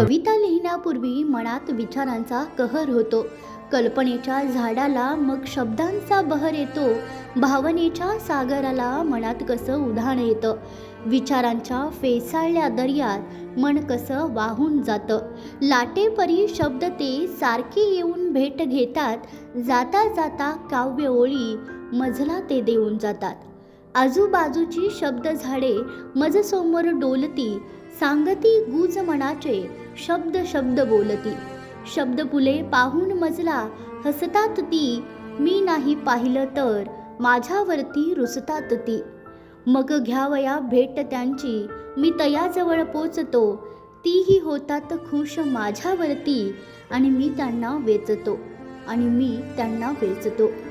कविता लिहिण्यापूर्वी मनात विचारांचा कहर होतो. कल्पनेच्या झाडाला मग शब्दांचा बहर येतो. भावनेच्या सागराला मनात कसं उधाण येतं? विचारांच्या फेसाळल्या दर्यात मन कसं वाहून जातं? लाटेपरी शब्द ते सारखे येऊन भेट घेतात. जाता जाता काव्य ओळी मजला ते देऊन जातात. आजूबाजूची शब्द झाडे मजसमोर डोलती. सांगती गुज मनाचे शब्द शब्द बोलती. शब्द फुले पाहून मजला हसतात ती. मी नाही पाहिलं तर माझ्यावरती रुसतात ती. मग घ्यावया भेट त्यांची मी तयाजवळ पोचतो. तीही होतात खुश माझ्यावरती आणि मी त्यांना वेचतो. आणि मी त्यांना वेचतो.